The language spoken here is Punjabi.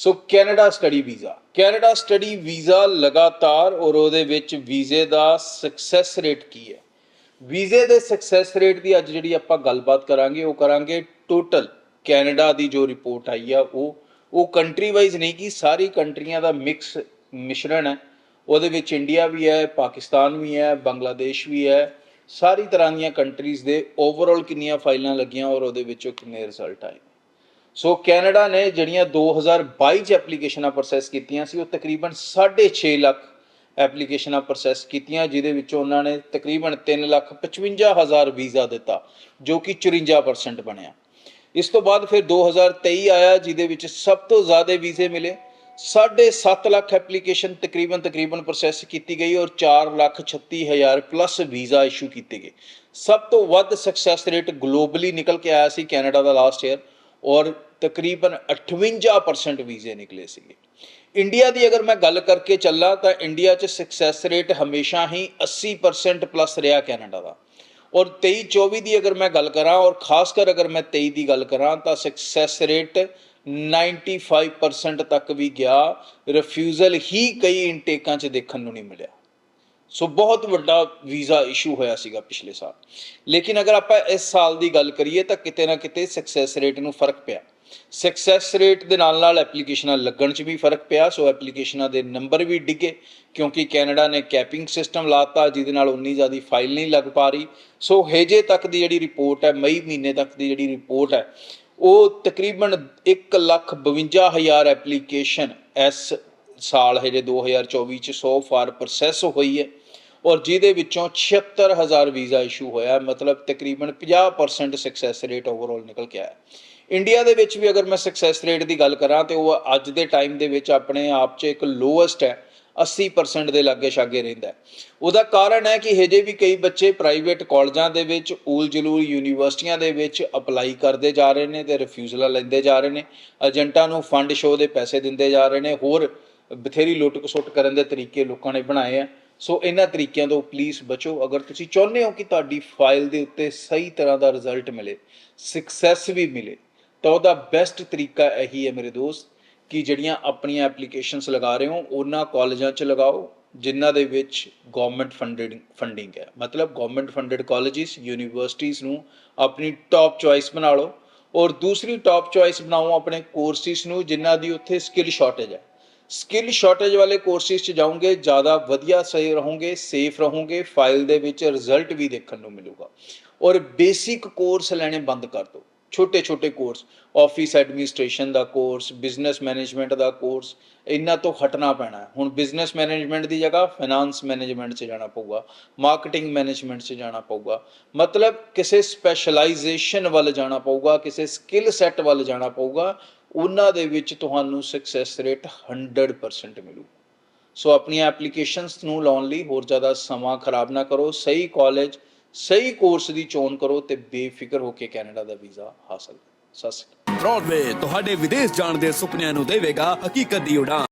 So Canada study visa Canada study visa ਲਗਾਤਾਰ ਔਰ ਉਹਦੇ ਵਿੱਚ ਵੀਜ਼ੇ ਦਾ ਸਕਸੈਸ ਰੇਟ ਕੀ ਹੈ? ਵੀਜ਼ੇ ਦੇ ਸਕਸੈਸ ਰੇਟ ਦੀ ਅੱਜ ਜਿਹੜੀ ਆਪਾਂ ਗੱਲਬਾਤ ਕਰਾਂਗੇ, ਉਹ ਕਰਾਂਗੇ ਟੋਟਲ ਕੈਨੇਡਾ ਦੀ ਜੋ ਰਿਪੋਰਟ ਆਈ ਆ, ਉਹ ਉਹ ਕੰਟਰੀ ਵਾਈਜ਼ ਨਹੀਂ ਕਿ ਸਾਰੀ ਕੰਟਰੀਆਂ ਦਾ ਮਿਕਸ ਮਿਸ਼ਰਣ ਹੈ। ਉਹਦੇ ਵਿੱਚ ਇੰਡੀਆ ਵੀ ਹੈ, ਪਾਕਿਸਤਾਨ ਵੀ ਹੈ, ਬੰਗਲਾਦੇਸ਼ ਵੀ ਹੈ। ਸਾਰੀ ਤਰ੍ਹਾਂ ਦੀਆਂ ਕੰਟਰੀਜ਼ ਦੇ ਓਵਰਆਲ ਕਿੰਨੀਆਂ ਫਾਈਲਾਂ ਲੱਗੀਆਂ ਔਰ ਉਹਦੇ ਵਿੱਚੋਂ ਕਿੰਨੇ ਰਿਜ਼ਲਟ ਆਏ। ਸੋ ਕੈਨੇਡਾ ਨੇ ਜਿਹੜੀਆਂ 2022 ਚ ਐਪਲੀਕੇਸ਼ਨਾਂ ਪ੍ਰੋਸੈਸ ਕੀਤੀਆਂ ਸੀ, ਉਹ ਤਕਰੀਬਨ 6.5 ਲੱਖ ਐਪਲੀਕੇਸ਼ਨਾਂ ਪ੍ਰੋਸੈਸ ਕੀਤੀਆਂ, ਜਿਹਦੇ ਵਿੱਚੋਂ ਉਹਨਾਂ ਨੇ ਤਕਰੀਬਨ 355000 ਵੀਜ਼ਾ ਦਿੱਤਾ, ਜੋ ਕਿ 54% ਬਣਿਆ। ਇਸ ਤੋਂ ਬਾਅਦ ਫਿਰ 2023 ਆਇਆ, ਜਿਹਦੇ ਵਿੱਚ ਸਭ ਤੋਂ ਜ਼ਿਆਦਾ ਵੀਜ਼ੇ ਮਿਲੇ। 7.5 ਲੱਖ ਐਪਲੀਕੇਸ਼ਨ ਤਕਰੀਬਨ ਤਕਰੀਬਨ ਪ੍ਰੋਸੈਸ ਕੀਤੀ ਗਈ ਔਰ 4 ਲੱਖ 36 ਹਜ਼ਾਰ ਪਲੱਸ ਵੀਜ਼ਾ ਇਸ਼ੂ ਕੀਤੇ ਗਏ। ਸਭ ਤੋਂ ਵੱਧ ਸਕਸੈਸ ਰੇਟ ਗਲੋਬਲੀ ਨਿਕਲ ਕੇ ਆਇਆ ਸੀ ਕੈਨੇਡਾ ਦਾ ਲਾਸਟ ਈਅਰ ਔਰ ਤਕਰੀਬਨ 58% ਵੀਜ਼ੇ ਨਿਕਲੇ ਸੀਗੇ। ਇੰਡੀਆ ਦੀ ਅਗਰ ਮੈਂ ਗੱਲ ਕਰਕੇ ਚੱਲਾਂ ਤਾਂ ਇੰਡੀਆ 'ਚ ਸਕਸੈਸ ਰੇਟ ਹਮੇਸ਼ਾ ਹੀ 80% ਪਲੱਸ ਰਿਹਾ ਕੈਨੇਡਾ ਦਾ। ਔਰ 23 24 ਦੀ ਅਗਰ ਮੈਂ ਗੱਲ ਕਰਾਂ ਔਰ ਖਾਸ ਕਰ ਅਗਰ ਮੈਂ 23 ਦੀ ਗੱਲ ਕਰਾਂ ਤਾਂ ਸਕਸੈਸ ਰੇਟ 95% ਤੱਕ ਵੀ ਗਿਆ। ਰਿਫਿਊਜ਼ਲ ਹੀ ਕਈ ਇਨਟੇਕਾਂ 'ਚ ਦੇਖਣ ਨੂੰ ਨਹੀਂ ਮਿਲਿਆ। ਸੋ ਬਹੁਤ ਵੱਡਾ ਵੀਜ਼ਾ ਇਸ਼ੂ ਹੋਇਆ ਸੀਗਾ ਪਿਛਲੇ ਸਾਲ ਲੇਕਿਨ ਅਗਰ ਆਪਾਂ ਇਸ ਸਾਲ ਦੀ ਗੱਲ ਕਰੀਏ ਤਾਂ ਕਿਤੇ ਨਾ ਕਿਤੇ ਸਕਸੈਸ ਰੇਟ ਨੂੰ ਫ਼ਰਕ ਪਿਆ ਸਕਸੈਸ ਰੇਟ ਦੇ ਨਾਲ ਨਾਲ ਐਪਲੀਕੇਸ਼ਨਾਂ ਲੱਗਣ 'ਚ ਵੀ ਫ਼ਰਕ ਪਿਆ ਸੋ ਐਪਲੀਕੇਸ਼ਨਾਂ ਦੇ ਨੰਬਰ ਵੀ ਡਿੱਗੇ ਕਿਉਂਕਿ ਕੈਨੇਡਾ ਨੇ ਕੈਪਿੰਗ ਸਿਸਟਮ ਲਾਤਾ ਜਿਹਦੇ ਨਾਲ ਉਨੀ ਜ਼ਿਆਦਾ ਫਾਈਲ ਨਹੀਂ ਲੱਗ ਪਾ ਰਹੀ ਸੋ ਹੇਜੇ ਤੱਕ ਦੀ ਜਿਹੜੀ ਰਿਪੋਰਟ ਹੈ ਮਈ ਮਹੀਨੇ ਤੱਕ ਦੀ ਜਿਹੜੀ ਰਿਪੋਰਟ ਹੈ ਉਹ ਤਕਰੀਬਨ 152000 ਐਪਲੀਕੇਸ਼ਨ ਇਸ ਸਾਲ ਹਜੇ 2024 ਚ ਸੋ ਫਾਰ ਪ੍ਰੋਸੈਸ ਹੋਈ ਹੈ ਔਰ ਜਿਹਦੇ ਵਿੱਚੋਂ 76000 ਵੀਜ਼ਾ ਇਸ਼ੂ ਹੋਇਆ, ਮਤਲਬ ਤਕਰੀਬਨ 50% ਸਕਸੈਸ ਰੇਟ ਓਵਰਆਲ ਨਿਕਲ ਕੇ ਆਇਆ। ਇੰਡੀਆ ਦੇ ਵਿੱਚ ਵੀ ਅਗਰ ਮੈਂ ਸਕਸੈਸ ਰੇਟ ਦੀ ਗੱਲ ਕਰਾਂ, ਤੇ ਉਹ ਅੱਜ ਦੇ ਟਾਈਮ ਦੇ ਵਿੱਚ ਆਪਣੇ ਆਪ 'ਚ ਇੱਕ ਲੋਐਸਟ ਹੈ 80% ਦੇ ਲਾਗੇ ਛਾਗੇ ਰਹਿੰਦਾ ਉਹਦਾ ਕਾਰਨ ਹੈ ਕਿ ਹਜੇ ਵੀ ਕਈ ਬੱਚੇ ਪ੍ਰਾਈਵੇਟ ਕਾਲਜਾਂ ਦੇ ਵਿੱਚ ਊਲ ਜਲੂਲ ਯੂਨੀਵਰਸਿਟੀਆਂ ਦੇ ਵਿੱਚ ਅਪਲਾਈ ਕਰਦੇ ਜਾ ਰਹੇ ਨੇ ਤੇ ਰਿਫਿਊਜ਼ਲਾਂ ਲੈਂਦੇ ਜਾ ਰਹੇ ਨੇ ਏਜੰਟਾਂ ਨੂੰ ਫੰਡ ਸ਼ੋਅ ਦੇ ਪੈਸੇ ਦਿੰਦੇ ਜਾ ਰਹੇ ਨੇ, ਹੋਰ ਬਥੇਰੀ ਲੁੱਟ ਖਸੁੱਟ ਕਰਨ ਦੇ ਤਰੀਕੇ ਲੋਕਾਂ ਨੇ ਬਣਾਏ ਆ। ਸੋ ਇਹਨਾਂ ਤਰੀਕਿਆਂ ਤੋਂ ਪਲੀਜ਼ ਬਚੋ। ਅਗਰ ਤੁਸੀਂ ਚਾਹੁੰਦੇ ਹੋ ਕਿ ਤੁਹਾਡੀ ਫਾਈਲ ਦੇ ਉੱਤੇ ਸਹੀ ਤਰ੍ਹਾਂ ਦਾ ਰਿਜ਼ਲਟ ਮਿਲੇ ਸਕਸੈਸ ਵੀ ਮਿਲੇ, ਤਾਂ ਉਹਦਾ ਬੈਸਟ ਤਰੀਕਾ ਇਹੀ ਹੈ ਮੇਰੇ ਦੋਸਤ, ਕਿ ਜਿਹੜੀਆਂ ਆਪਣੀਆਂ ਐਪਲੀਕੇਸ਼ਨਸ ਲਗਾ ਰਹੇ ਹੋ, ਉਹਨਾਂ ਕਾਲਜਾਂ 'ਚ ਲਗਾਓ, ਜਿਨ੍ਹਾਂ ਦੇ ਵਿੱਚ ਗਵਰਨਮੈਂਟ ਫੰਡਡ ਫੰਡਿੰਗ ਹੈ। ਮਤਲਬ ਗਵਰਨਮੈਂਟ ਫੰਡਡ ਕਾਲਜਿਸ ਯੂਨੀਵਰਸਿਟੀਜ਼ ਨੂੰ ਆਪਣੀ ਟੌਪ ਚੁਆਇਸ ਬਣਾ ਲਓ। ਔਰ ਦੂਸਰੀ ਟੌਪ ਚੁਆਇਸ ਬਣਾਓ ਆਪਣੇ ਕੋਰਸਿਸ ਨੂੰ, ਜਿਨ੍ਹਾਂ ਦੀ ਉੱਥੇ ਸਕਿੱਲ ਸ਼ਾਰਟੇਜ ਹੈ। ਸਕਿੱਲ ਸ਼ਾਰਟੇਜ ਵਾਲੇ ਕੋਰਸਿਸ 'ਚ ਜਾਓਗੇ, ਜ਼ਿਆਦਾ ਵਧੀਆ ਸਹੀ ਰਹੋਗੇ ਸੇਫ ਰਹੋਗੇ ਫਾਈਲ ਦੇ ਵਿੱਚ ਰਿਜ਼ਲਟ ਵੀ ਦੇਖਣ ਨੂੰ ਮਿਲੂਗਾ। ਔਰ ਬੇਸਿਕ ਕੋਰਸ ਲੈਣੇ ਬੰਦ ਕਰ ਦਿਓ। ਛੋਟੇ ਛੋਟੇ ਕੋਰਸ ਆਫਿਸ ਐਡਮਿਨਿਸਟ੍ਰੇਸ਼ਨ ਦਾ ਕੋਰਸ ਬਿਜ਼ਨਸ ਮੈਨੇਜਮੈਂਟ ਦਾ ਕੋਰਸ ਇਹਨਾਂ ਤੋਂ ਹਟਣਾ ਪੈਣਾ ਹੁਣ ਬਿਜ਼ਨਸ ਮੈਨੇਜਮੈਂਟ ਦੀ ਜਗ੍ਹਾ ਫਾਈਨਾਂਸ ਮੈਨੇਜਮੈਂਟ 'ਚ ਜਾਣਾ ਪਊਗਾ ਮਾਰਕੀਟਿੰਗ ਮੈਨੇਜਮੈਂਟ 'ਚ ਜਾਣਾ ਪਊਗਾ। ਮਤਲਬ ਕਿਸੇ ਸਪੈਸ਼ਲਾਈਜੇਸ਼ਨ ਵੱਲ ਜਾਣਾ ਪਊਗਾ, ਕਿਸੇ ਸਕਿੱਲ ਸੈੱਟ ਵੱਲ ਜਾਣਾ ਪਊਗਾ ਉਹਨਾਂ ਦੇ ਵਿੱਚ ਤੁਹਾਨੂੰ ਸਕਸੈਸ ਰੇਟ 100% ਮਿਲੂ। ਸੋ ਆਪਣੀਆਂ ਐਪਲੀਕੇਸ਼ਨਸ ਨੂੰ ਲਾਉਣ ਲਈ ਹੋਰ ਜ਼ਿਆਦਾ ਸਮਾਂ ਖਰਾਬ ਨਾ ਕਰੋ, ਸਹੀ ਕਾਲਜ ਸਹੀ ਕੋਰਸ ਦੀ ਚੋਣ ਕਰੋ ਤੇ ਬੇਫਿਕਰ ਹੋ ਕੇ ਕੈਨੇਡਾ ਦਾ ਵੀਜ਼ਾ ਹਾਸਲ। ਕਰੋ। ਸਤਿ ਸ਼੍ਰੀ ਅਕਾਲ। ਬ੍ਰੌਡਵੇ ਤੁਹਾਡੇ ਵਿਦੇਸ਼ ਜਾਣ ਦੇ ਸੁਪਨਿਆਂ ਨੂੰ ਦੇਵੇਗਾ ਹਕੀਕਤ ਦੀ ਉਡਾਨ।